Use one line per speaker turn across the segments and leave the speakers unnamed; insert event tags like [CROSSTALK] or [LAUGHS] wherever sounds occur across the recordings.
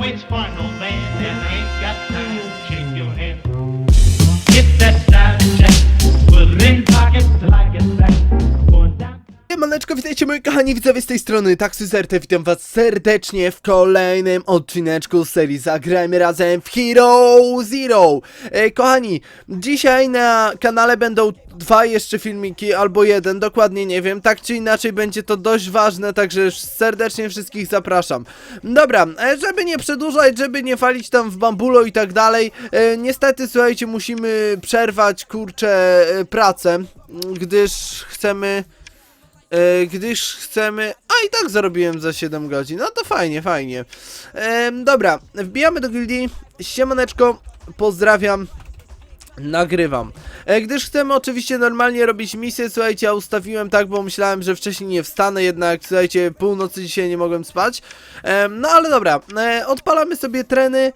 waits for no man and ain't got time to shake your hand.
Siemaneczko, witajcie moi kochani widzowie z tej strony Taxuzerte, witam was serdecznie w kolejnym odcineczku serii Zagrajmy razem w Hero Zero. E, Kochani, dzisiaj na kanale będą dwa jeszcze filmiki, albo jeden, dokładnie nie wiem, tak czy inaczej będzie to dość ważne, także serdecznie wszystkich zapraszam. Dobra, e, żeby nie przedłużać, żeby nie falić tam w bambulo i tak dalej, e, niestety słuchajcie, musimy przerwać, kurczę, e, pracę, gdyż chcemy... E, gdyż chcemy... A i tak zarobiłem za 7 godzin, no to fajnie, fajnie. E, dobra, wbijamy do gildii, siemaneczko, pozdrawiam, nagrywam. E, gdyż chcemy oczywiście normalnie robić misję, słuchajcie, ja ustawiłem tak, bo myślałem, że wcześniej nie wstanę, jednak słuchajcie, północy dzisiaj nie mogłem spać. No ale dobra, e, odpalamy sobie treny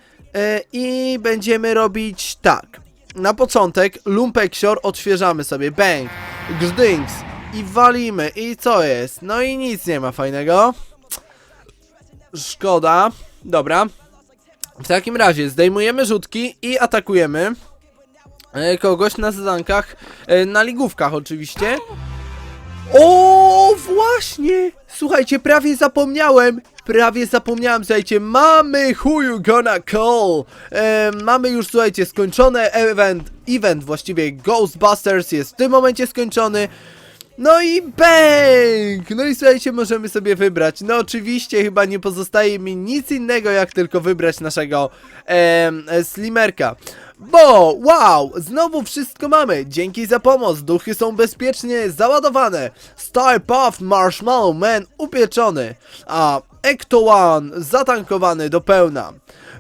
i będziemy robić tak. Na początek lumpeksior odświeżamy sobie, bang, gzdynks i walimy i co jest? No i nic nie ma fajnego. Szkoda. Dobra. W takim razie zdejmujemy rzutki i atakujemy e, kogoś na zadankach, e, na ligówkach oczywiście. O, właśnie! Słuchajcie, prawie zapomniałem. Prawie zapomniałem, słuchajcie, mamy who you gonna call. E, mamy już, słuchajcie, skończony event, event właściwie Ghostbusters jest w tym momencie skończony. No i bang! No i słuchajcie, możemy sobie wybrać. No oczywiście chyba nie pozostaje mi nic innego, jak tylko wybrać naszego e, slimerka. Bo, wow, znowu wszystko mamy. Dzięki za pomoc, duchy są bezpiecznie załadowane. Star Puff Marshmallow Man upieczony. A Ecto One zatankowany do pełna.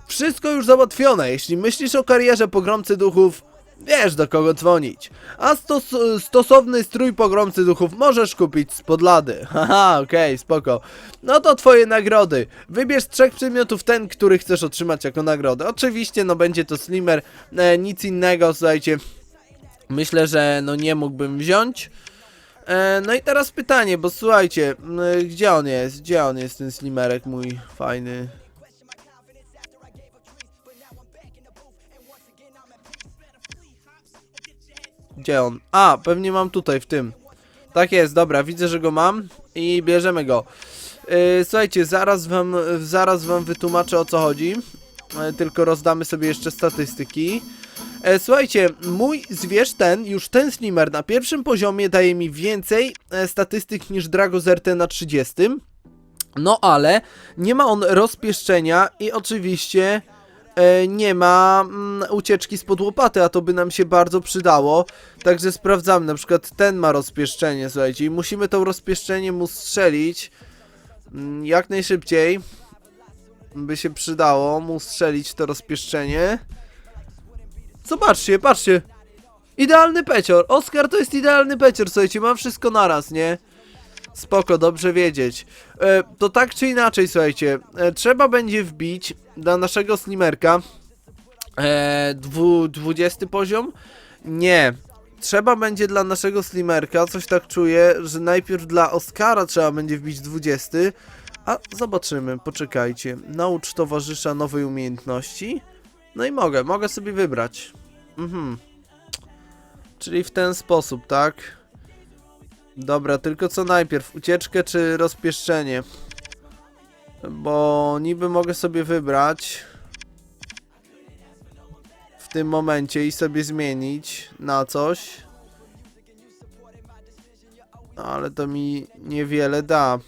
Wszystko już załatwione. Jeśli myślisz o karierze pogromcy duchów, Wiesz do kogo dzwonić. A stos stosowny strój pogromcy duchów możesz kupić z podlady. [LAUGHS] Haha, okej, spoko. No to twoje nagrody. Wybierz trzech przedmiotów ten, który chcesz otrzymać jako nagrodę. Oczywiście, no będzie to slimmer, e, nic innego, słuchajcie. Myślę, że no nie mógłbym wziąć. E, no i teraz pytanie, bo słuchajcie, m, gdzie on jest? Gdzie on jest ten slimerek mój fajny? Gdzie on? A, pewnie mam tutaj, w tym. Tak jest, dobra, widzę, że go mam i bierzemy go. Yy, słuchajcie, zaraz wam, zaraz wam wytłumaczę o co chodzi. Yy, tylko rozdamy sobie jeszcze statystyki. E, słuchajcie, mój zwierz ten, już ten slimer na pierwszym poziomie daje mi więcej e, statystyk niż Dragozerte na 30. No ale nie ma on rozpieszczenia i oczywiście nie ma mm, ucieczki spod łopaty, a to by nam się bardzo przydało. Także sprawdzamy, na przykład ten ma rozpieszczenie, słuchajcie, i musimy to rozpieszczenie mu strzelić mm, jak najszybciej. By się przydało mu strzelić to rozpieszczenie. Zobaczcie, patrzcie. Idealny pecior. Oskar to jest idealny pecior, słuchajcie, ma wszystko naraz, nie? Spoko, dobrze wiedzieć. E, to tak czy inaczej, słuchajcie, e, trzeba będzie wbić dla naszego slimerka e, dwu, 20 poziom? Nie. Trzeba będzie dla naszego slimerka, coś tak czuję, że najpierw dla Oscara trzeba będzie wbić 20, a zobaczymy, poczekajcie. Naucz towarzysza nowej umiejętności. No i mogę, mogę sobie wybrać. Mhm. Czyli w ten sposób, tak? Dobra, tylko co najpierw? Ucieczkę czy rozpieszczenie? Bo niby mogę sobie wybrać w tym momencie i sobie zmienić na coś. Ale to mi niewiele da.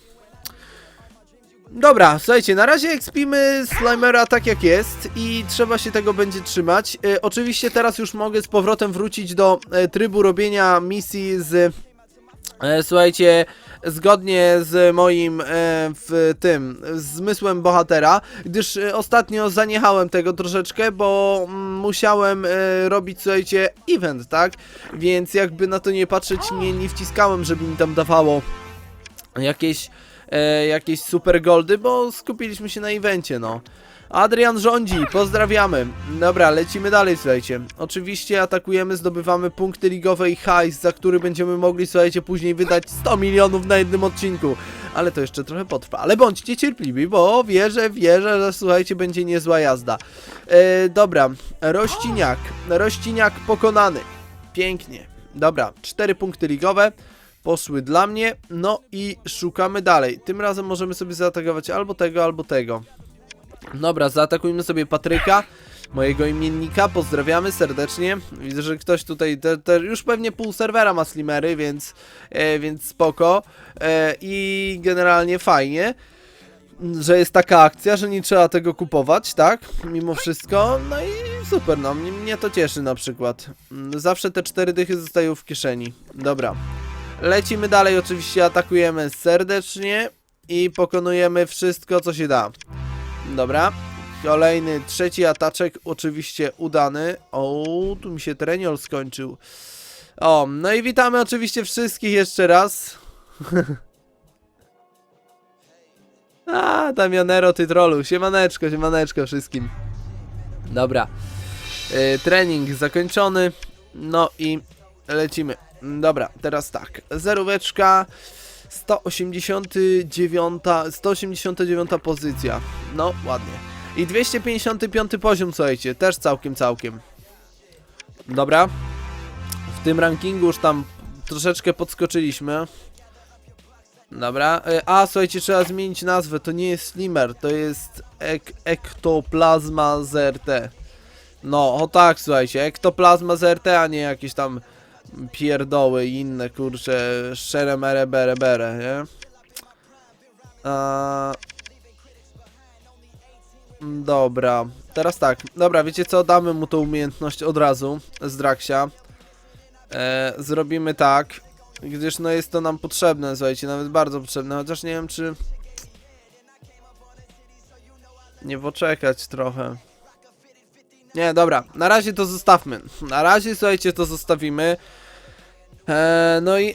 Dobra, słuchajcie, na razie ekspimy Slimera tak jak jest i trzeba się tego będzie trzymać. E, oczywiście teraz już mogę z powrotem wrócić do e, trybu robienia misji z Słuchajcie, zgodnie z moim e, w tym zmysłem bohatera, gdyż e, ostatnio zaniechałem tego troszeczkę, bo mm, musiałem e, robić, słuchajcie, event, tak? Więc jakby na to nie patrzeć, nie, nie wciskałem, żeby mi tam dawało jakieś e, jakieś super goldy, bo skupiliśmy się na evencie, no. Adrian rządzi, pozdrawiamy. Dobra, lecimy dalej, słuchajcie. Oczywiście atakujemy, zdobywamy punkty ligowe i hajs, za który będziemy mogli, słuchajcie, później wydać 100 milionów na jednym odcinku. Ale to jeszcze trochę potrwa. Ale bądźcie cierpliwi, bo wierzę, wierzę, że słuchajcie, będzie niezła jazda. E, dobra, Rościniak. Rościniak pokonany. Pięknie. Dobra, cztery punkty ligowe poszły dla mnie. No i szukamy dalej. Tym razem możemy sobie zaatakować albo tego, albo tego. Dobra, zaatakujmy sobie Patryka, mojego imiennika, pozdrawiamy serdecznie. Widzę, że ktoś tutaj, te, te, już pewnie pół serwera ma slimery, więc, e, więc spoko. E, I generalnie fajnie, że jest taka akcja, że nie trzeba tego kupować, tak? Mimo wszystko, no i super, no, mnie, to cieszy na przykład. Zawsze te cztery dychy zostają w kieszeni. Dobra. Lecimy dalej, oczywiście atakujemy serdecznie i pokonujemy wszystko, co się da. Dobra. Kolejny, trzeci ataczek, oczywiście udany. O, tu mi się treniol skończył. O, no i witamy oczywiście wszystkich jeszcze raz. [LAUGHS] A, Damianero, ty trolu. Siemaneczko, siemaneczko wszystkim. Dobra. Y, trening zakończony. No i lecimy. Dobra, teraz tak. Zeróweczka. 189, 189 pozycja. No, ładnie. I 255 poziom, słuchajcie, też całkiem, całkiem. Dobra. W tym rankingu już tam troszeczkę podskoczyliśmy. Dobra. E, A, słuchajcie, trzeba zmienić nazwę. To nie jest Slimmer, to jest ek Ektoplasma ZRT. No, o tak, słuchajcie, Ektoplasma ZRT, a nie jakieś tam pierdoły i inne, kurcze, szczere mere bere bere, nie? A... Dobra, teraz tak, dobra, wiecie co, damy mu tą umiejętność od razu z Draxia. E, zrobimy tak, gdyż no jest to nam potrzebne, słuchajcie, nawet bardzo potrzebne, chociaż nie wiem czy... Nie poczekać trochę. Nie, dobra, na razie to zostawmy. Na razie, słuchajcie, to zostawimy. Eee, no i...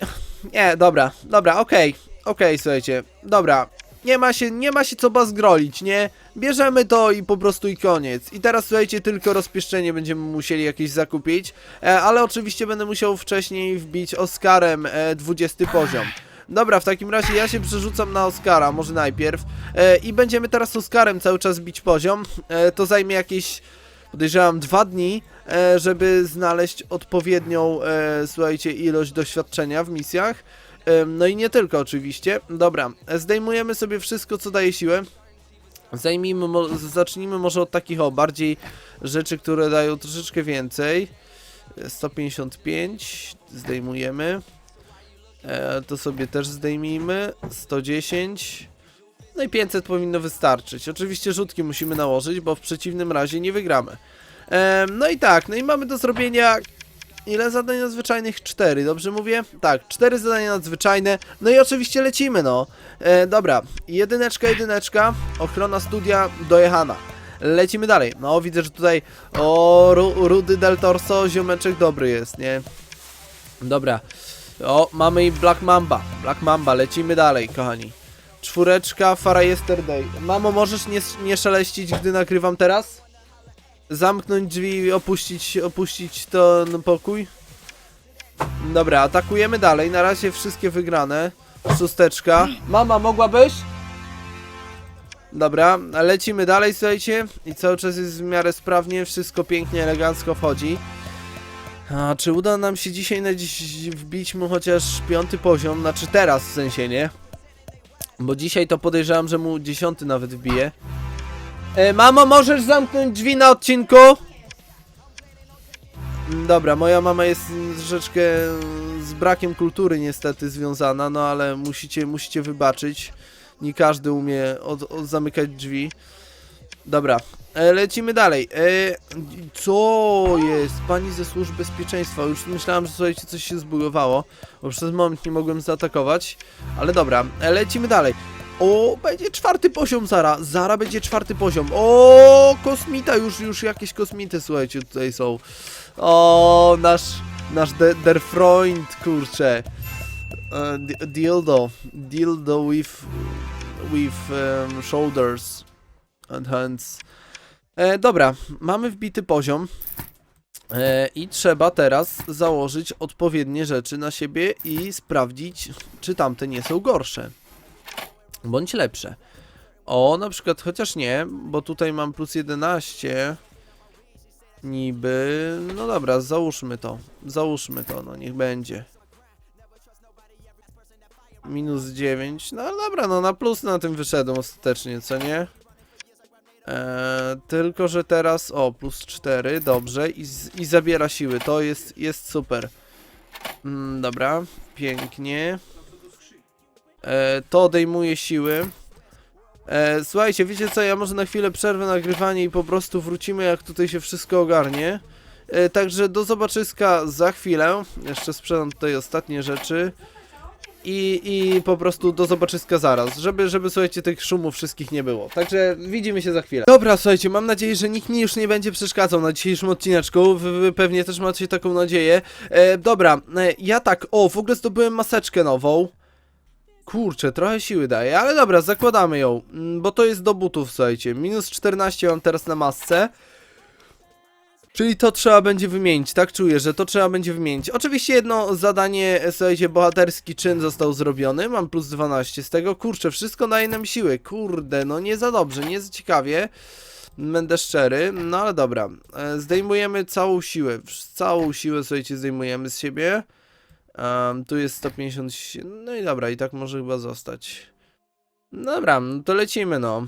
Nie, dobra, dobra, okej, okej, słuchajcie, dobra. Nie ma się, nie ma się co bazgrolić, nie? Bierzemy to i po prostu i koniec. I teraz, słuchajcie, tylko rozpieszczenie będziemy musieli jakieś zakupić. E, ale oczywiście będę musiał wcześniej wbić Oscarem e, 20 poziom. Dobra, w takim razie ja się przerzucam na Oscara, może najpierw. E, I będziemy teraz Oscarem cały czas bić poziom. E, to zajmie jakieś podejrzewam dwa dni, e, żeby znaleźć odpowiednią, e, słuchajcie, ilość doświadczenia w misjach. E, no i nie tylko oczywiście. Dobra, zdejmujemy sobie wszystko, co daje siłę. Zajmijmy, zacznijmy może od takich o bardziej rzeczy, które dają troszeczkę więcej. E, 155 zdejmujemy. E, to sobie też zdejmijmy. 110. No i 500 powinno wystarczyć. Oczywiście rzutki musimy nałożyć, bo w przeciwnym razie nie wygramy. Em, no i tak, no i mamy do zrobienia ile zadań nadzwyczajnych? 4, dobrze mówię? Tak, 4 zadania nadzwyczajne. No i oczywiście lecimy, no. E, dobra, jedyneczka, jedyneczka, ochrona studia dojechana. Lecimy dalej. No, widzę, że tutaj o, Ru Rudy Del Torso, ziomeczek dobry jest, nie? Dobra. O, mamy i Black Mamba. Black Mamba, lecimy dalej, kochani. Czwóreczka, Fara Yesterday. Mamo, możesz nie, nie szeleścić, gdy nagrywam teraz? Zamknąć drzwi i opuścić, opuścić ten pokój? Dobra, atakujemy dalej. Na razie wszystkie wygrane. Szósteczka. Mama, mogłabyś? Dobra, lecimy dalej, słuchajcie. I cały czas jest w miarę sprawnie, wszystko pięknie, elegancko wchodzi. A czy uda nam się dzisiaj wbić mu chociaż piąty poziom? Znaczy teraz w sensie, nie? Bo dzisiaj to podejrzewam, że mu dziesiąty nawet wbije. E, mamo, możesz zamknąć drzwi na odcinku? Mm, Dobra, moja mama jest troszeczkę z brakiem kultury niestety związana, no ale musicie, musicie wybaczyć. Nie każdy umie od, od zamykać drzwi. Dobra, lecimy dalej. E, co jest? Pani ze służb bezpieczeństwa. Już myślałem, że słuchajcie, coś się zbugowało, bo przez moment nie mogłem zaatakować. Ale dobra, e, lecimy dalej. O, będzie czwarty poziom Zara. Zara będzie czwarty poziom. O, kosmita, już, już jakieś kosmity, słuchajcie, tutaj są. O, nasz, nasz de, der Freund, kurczę. e, di- dildo. Dildo with, with um, shoulders and hands. E, dobra, mamy wbity poziom. E, I trzeba teraz założyć odpowiednie rzeczy na siebie i sprawdzić, czy tamte nie są gorsze. Bądź lepsze. O, na przykład, chociaż nie, bo tutaj mam plus 11. Niby. No dobra, załóżmy to. Załóżmy to, no niech będzie. Minus 9. No dobra, no na plus na tym wyszedłem ostatecznie, co nie? Eee, tylko, że teraz. O, plus 4, dobrze. I, z, i zabiera siły. To jest, jest super. Mm, dobra, pięknie. E, to odejmuje siły. E, słuchajcie, wiecie co, ja może na chwilę przerwę nagrywanie i po prostu wrócimy jak tutaj się wszystko ogarnie. E, także do zobaczyska za chwilę. Jeszcze sprzedam tutaj ostatnie rzeczy. I, I po prostu do zobaczyska zaraz, żeby, żeby słuchajcie tych szumów wszystkich nie było. Także widzimy się za chwilę. Dobra, słuchajcie, mam nadzieję, że nikt mi już nie będzie przeszkadzał na dzisiejszym odcineczku. Wy, wy pewnie też macie taką nadzieję. E, dobra, e, ja tak, o, w ogóle zdobyłem maseczkę nową. Kurczę, trochę siły daje, ale dobra, zakładamy ją, mm, bo to jest do butów, słuchajcie. Minus 14 mam teraz na masce. Czyli to trzeba będzie wymienić, tak czuję, że to trzeba będzie wymienić. Oczywiście jedno zadanie, słuchajcie, bohaterski czyn został zrobiony, mam plus 12 z tego. Kurczę, wszystko daje nam siły, kurde, no nie za dobrze, nie za ciekawie. Będę szczery, no ale dobra. E, Zdejmujemy całą siłę, całą siłę, słuchajcie, zdejmujemy z siebie. Um, tu jest 150. No i dobra, i tak może chyba zostać. Dobra, no to lecimy, no.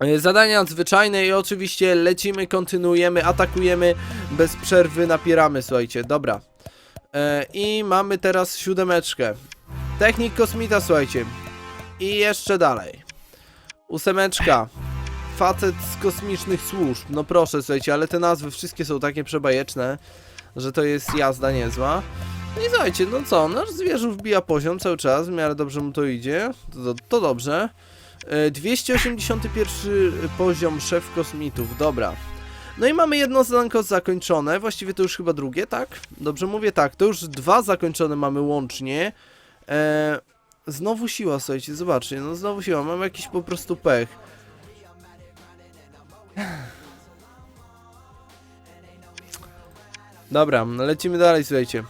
E, Zadania nadzwyczajne i oczywiście lecimy, kontynuujemy, atakujemy, bez przerwy napieramy, słuchajcie, dobra. E, I mamy teraz siódemeczkę. Technik kosmita, słuchajcie. I jeszcze dalej. Ósemeczka. Facet z kosmicznych służb. No proszę, słuchajcie, ale te nazwy wszystkie są takie przebajeczne, że to jest jazda niezła. No i słuchajcie, no co, nasz zwierzę wbija poziom cały czas, w miarę dobrze mu to idzie, to, to, to dobrze. E, 281 poziom szef kosmitów, dobra. No i mamy jedno zadanko zakończone, właściwie to już chyba drugie, tak? Dobrze mówię, tak, to już dwa zakończone mamy łącznie. E, znowu siła, słuchajcie, zobaczcie, no znowu siła, mam jakiś po prostu pech. Dobra, lecimy dalej, słuchajcie.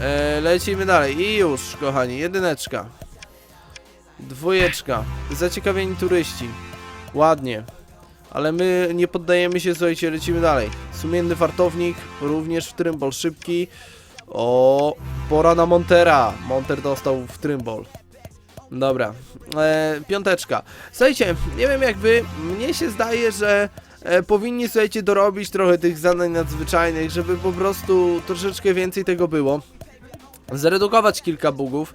E, lecimy dalej i już, kochani, jedyneczka. Dwójeczka. Zaciekawieni turyści. Ładnie. Ale my nie poddajemy się, słuchajcie, lecimy dalej. Sumienny fartownik, również w trymbol szybki. O, pora na Montera. Monter dostał w trymbol. Dobra. E, piąteczka. Słuchajcie, nie wiem jak wy, mnie się zdaje, że e, powinni, słuchajcie, dorobić trochę tych zadań nadzwyczajnych, żeby po prostu troszeczkę więcej tego było. Zredukować kilka bugów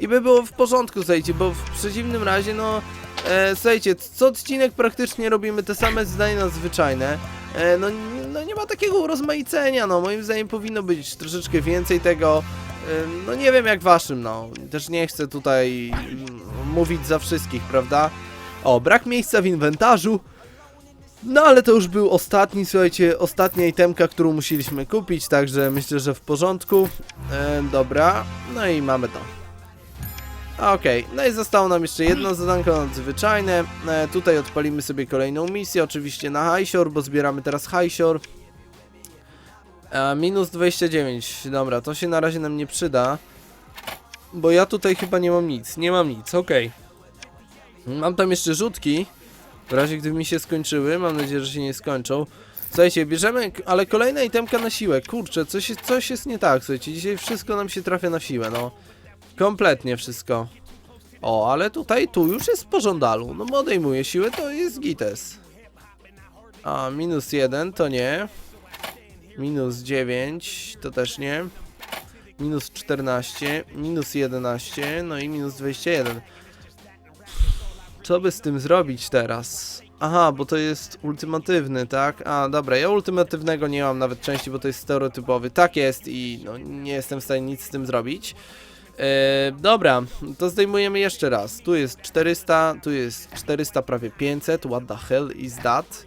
i by było w porządku, słuchajcie, bo w przeciwnym razie, no, e, słuchajcie, co odcinek praktycznie robimy te same zdania nadzwyczajne. E, no, no nie ma takiego urozmaicenia, no, moim zdaniem powinno być troszeczkę więcej tego. E, no nie wiem jak waszym, no, też nie chcę tutaj mm, mówić za wszystkich, prawda? O, brak miejsca w inwentarzu. No ale to już był ostatni, słuchajcie, ostatnia itemka, którą musieliśmy kupić, także myślę, że w porządku. E, dobra, no i mamy to. Okej, no i zostało nam jeszcze jedno zadanko nadzwyczajne. E, tutaj odpalimy sobie kolejną misję, oczywiście na Highshore, bo zbieramy teraz Highshore. E, minus 29, dobra, to się na razie nam nie przyda. Bo ja tutaj chyba nie mam nic, nie mam nic, okej. Mam tam jeszcze rzutki, w razie gdyby mi się skończyły, mam nadzieję, że się nie skończą. Słuchajcie, bierzemy, ale kolejna itemka na siłę, kurczę, coś, coś jest nie tak, słuchajcie, dzisiaj wszystko nam się trafia na siłę, no. Kompletnie wszystko. O, ale tutaj, tu już jest w pożądalu. No, odejmuje siłę, to jest gites. A, minus 1 to nie. Minus 9 to też nie. Minus 14, minus 11, no i minus 21. Co by z tym zrobić teraz? Aha, bo to jest ultimatywny, tak? A, dobra, ja ultimatywnego nie mam nawet części, bo to jest stereotypowy. Tak jest i no, nie jestem w stanie nic z tym zrobić. E, dobra, to zdejmujemy jeszcze raz. Tu jest 400, tu jest 400, prawie 500. What the hell is that?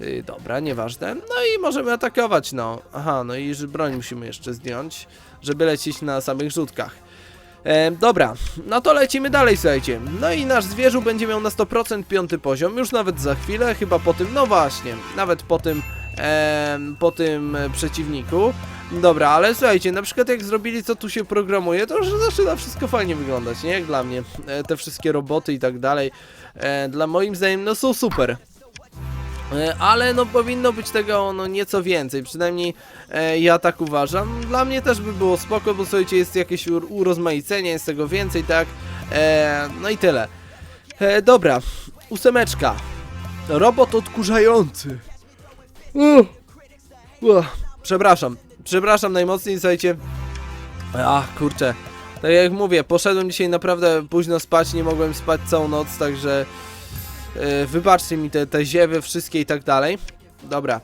Yy, dobra, nieważne. No i możemy atakować, no. Aha, no i broń musimy jeszcze zdjąć, żeby lecieć na samych rzutkach. E, dobra, no to lecimy dalej, słuchajcie. No i nasz zwierzu będzie miał na 100% piąty poziom, już nawet za chwilę, chyba po tym, no właśnie, nawet po tym, e, po tym e, przeciwniku. Dobra, ale słuchajcie, na przykład jak zrobili co tu się programuje, to już zaczyna wszystko fajnie wyglądać, nie? Jak dla mnie. E, te wszystkie roboty i tak dalej, e, dla moim zdaniem, no są super. E, Ale no powinno być tego no nieco więcej, przynajmniej e, ja tak uważam. Dla mnie też by było spoko, bo słuchajcie, jest jakieś ur- urozmaicenie, jest tego więcej, tak? E, no i tyle. E, dobra, ósemeczka. Robot odkurzający. Uh. Uh. Przepraszam, przepraszam najmocniej, słuchajcie. Ach, kurczę. Tak jak mówię, poszedłem dzisiaj naprawdę późno spać, nie mogłem spać całą noc, także... E, wybaczcie mi te, te ziewy wszystkie i tak dalej. Dobra.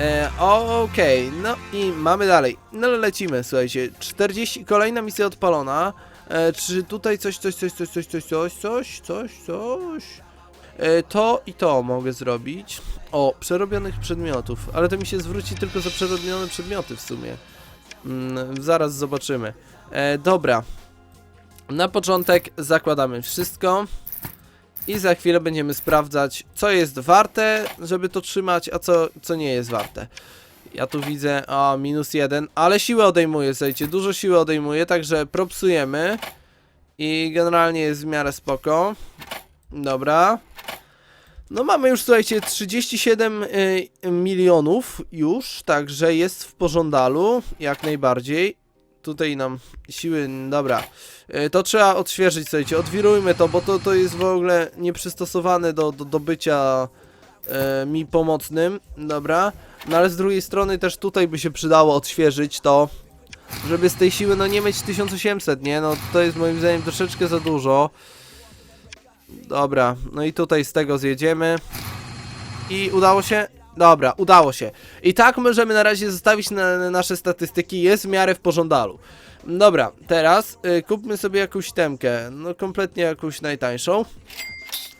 E, Okej, no i mamy dalej. No lecimy, słuchajcie. 40, kolejna misja odpalona. E, czy tutaj coś, coś, coś, coś, coś, coś, coś, coś, coś, coś? E, to i to mogę zrobić. O, przerobionych przedmiotów. Ale to mi się zwróci tylko za przerobione przedmioty w sumie. Mm, zaraz zobaczymy. E, dobra. Na początek zakładamy wszystko. I za chwilę będziemy sprawdzać, co jest warte, żeby to trzymać, a co, co nie jest warte. Ja tu widzę, a minus jeden, ale siłę odejmuje, słuchajcie, dużo siły odejmuje, także propsujemy. I generalnie jest w miarę spoko. Dobra. No mamy już, słuchajcie, 37 y, milionów już, także jest w pożądalu, jak najbardziej. Tutaj nam siły, dobra. E, To trzeba odświeżyć, słuchajcie, odwirujmy to, bo to, to jest w ogóle nieprzystosowane do, do, do bycia e, mi pomocnym, dobra. No ale z drugiej strony też tutaj by się przydało odświeżyć to, żeby z tej siły, no nie mieć 1800, nie? No to jest moim zdaniem troszeczkę za dużo. Dobra, no i tutaj z tego zjedziemy. I udało się? Dobra, udało się. I tak możemy na razie zostawić na, na nasze statystyki, jest w miarę w pożądalu. Dobra, teraz y, kupmy sobie jakąś temkę, no kompletnie jakąś najtańszą.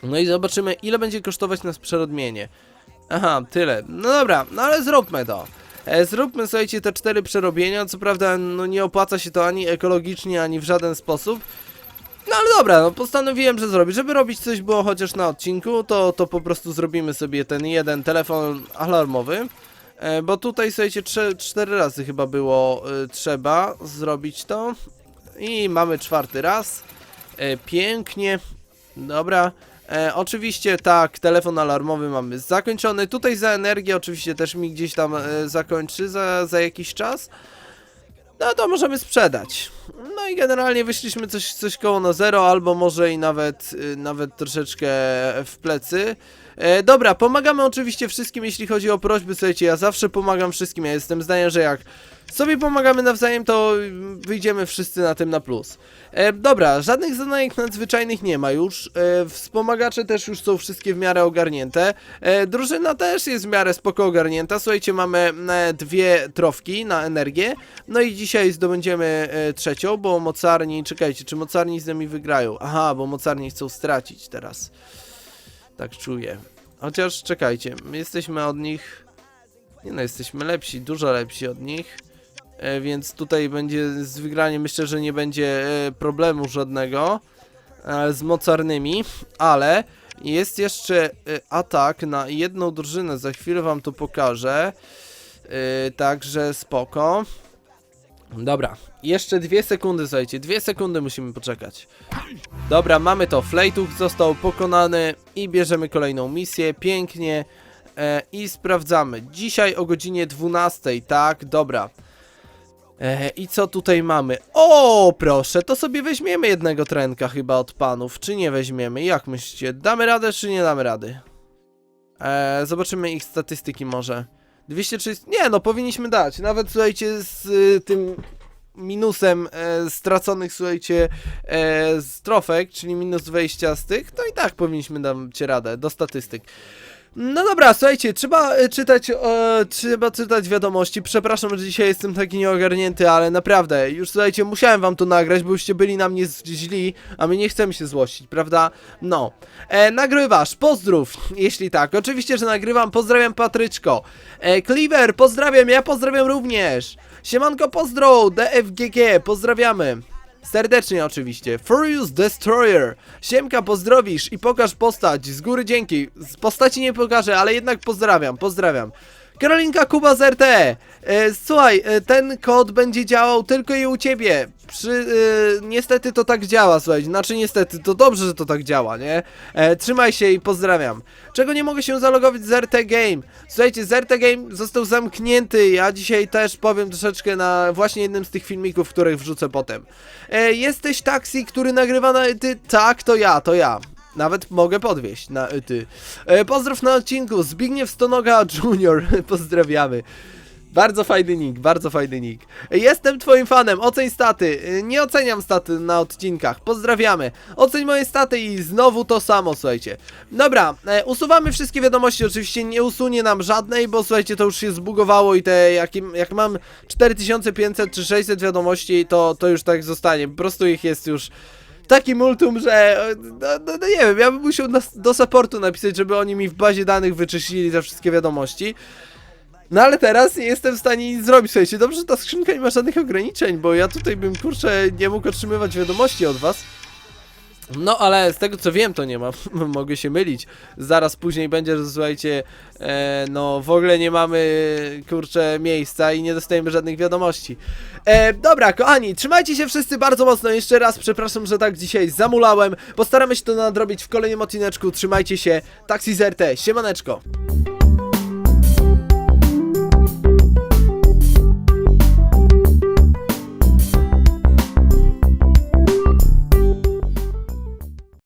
No i zobaczymy ile będzie kosztować nas przerodmienie. Aha, tyle. No dobra, no ale zróbmy to. E, zróbmy, słuchajcie, te cztery przerobienia, co prawda no nie opłaca się to ani ekologicznie, ani w żaden sposób. No ale dobra, no postanowiłem, że zrobić. Żeby robić coś było chociaż na odcinku, to, to po prostu zrobimy sobie ten jeden telefon alarmowy. E, bo tutaj, słuchajcie, trze, cztery razy chyba było e, trzeba zrobić to. I mamy czwarty raz. E, pięknie. Dobra. E, oczywiście tak, telefon alarmowy mamy zakończony. Tutaj za energię oczywiście też mi gdzieś tam e, zakończy za, za jakiś czas. No to możemy sprzedać. No i generalnie wyszliśmy coś, coś koło na zero, albo może i nawet, y, nawet troszeczkę w plecy. E, dobra, pomagamy oczywiście wszystkim, jeśli chodzi o prośby. Słuchajcie, ja zawsze pomagam wszystkim. Ja jestem zdania, że jak sobie pomagamy nawzajem, to wyjdziemy wszyscy na tym na plus. E, dobra, żadnych zadaniek nadzwyczajnych nie ma już. E, wspomagacze też już są wszystkie w miarę ogarnięte. E, drużyna też jest w miarę spoko ogarnięta. Słuchajcie, mamy e, dwie trofki na energię. No i dzisiaj zdobędziemy e, trzecią, bo mocarni, czekajcie, czy mocarni z nami wygrają? Aha, bo mocarni chcą stracić teraz. Tak czuję. Chociaż czekajcie, my jesteśmy od nich. Nie no, jesteśmy lepsi, dużo lepsi od nich. E, więc tutaj będzie z wygraniem, myślę, że nie będzie e, problemu żadnego e, z mocarnymi, ale jest jeszcze e, atak na jedną drużynę, za chwilę wam to pokażę. E, także spoko. Dobra, jeszcze dwie sekundy, słuchajcie, dwie sekundy musimy poczekać. Dobra, mamy to, Flejtuch został pokonany i bierzemy kolejną misję, pięknie. E, I sprawdzamy, dzisiaj o godzinie 12, tak, dobra. E, I co tutaj mamy? O, proszę, to sobie weźmiemy jednego trenka chyba od panów, czy nie weźmiemy? Jak myślicie, damy radę, czy nie damy rady? E, zobaczymy ich statystyki może. 230, nie no, powinniśmy dać, nawet słuchajcie z y, tym minusem e, straconych, słuchajcie, e, z trofek, czyli minus 20 z tych, to i tak powinniśmy dać radę do statystyk. No dobra, słuchajcie, trzeba e, czytać, e, trzeba czytać wiadomości. Przepraszam, że dzisiaj jestem taki nieogarnięty, ale naprawdę, już słuchajcie, musiałem wam to nagrać, bo byście byli na mnie źli, a my nie chcemy się złościć, prawda? No. E, nagrywasz, pozdrów, jeśli tak. Oczywiście, że nagrywam, pozdrawiam Patryczko. E, Cleaver, pozdrawiam, ja pozdrawiam również. Siemanko, pozdro, DFGG, pozdrawiamy. Serdecznie oczywiście. Furious Destroyer. Siemka, pozdrowisz i pokaż postać. Z góry dzięki. Z postaci nie pokażę, ale jednak pozdrawiam, pozdrawiam. Karolinka Kuba z RT. E, słuchaj, e, ten kod będzie działał tylko i u ciebie. Przy, e, niestety to tak działa, słuchaj. Znaczy niestety, to dobrze, że to tak działa, nie? E, trzymaj się i pozdrawiam. Czego nie mogę się zalogować z RT Game? Słuchajcie, z RT Game został zamknięty. Ja dzisiaj też powiem troszeczkę na właśnie jednym z tych filmików, których wrzucę potem. E, jesteś taksi, który nagrywa na ty? Tak, to ja, to ja. Nawet mogę podwieźć na ty. E, pozdrów na odcinku, Zbigniew Stonoga Junior. [LAUGHS] Pozdrawiamy. Bardzo fajny nick, bardzo fajny nick. Jestem twoim fanem, oceń staty. E, Nie oceniam staty na odcinkach. Pozdrawiamy. Oceń moje staty i znowu to samo, słuchajcie. Dobra, e, usuwamy wszystkie wiadomości. Oczywiście nie usunie nam żadnej, bo słuchajcie, to już się zbugowało i te, jakim, jak mam 4500 czy 600 wiadomości, to, to już tak zostanie. Po prostu ich jest już taki multum, że no, no, no nie wiem, ja bym musiał na, do supportu napisać, żeby oni mi w bazie danych wyczyścili te wszystkie wiadomości. No ale teraz nie jestem w stanie nic zrobić, słuchajcie, dobrze, że ta skrzynka nie ma żadnych ograniczeń, bo ja tutaj bym, kurczę, nie mógł otrzymywać wiadomości od was. No, ale z tego co wiem, to nie ma. [LAUGHS] Mogę się mylić. Zaraz później będzie, że słuchajcie, e, no w ogóle nie mamy, kurczę, miejsca i nie dostajemy żadnych wiadomości. E, dobra, kochani, trzymajcie się wszyscy bardzo mocno. Jeszcze raz przepraszam, że tak dzisiaj zamulałem. Postaramy się to nadrobić w kolejnym odcineczku. Trzymajcie się. Taxi ZRT, siemaneczko.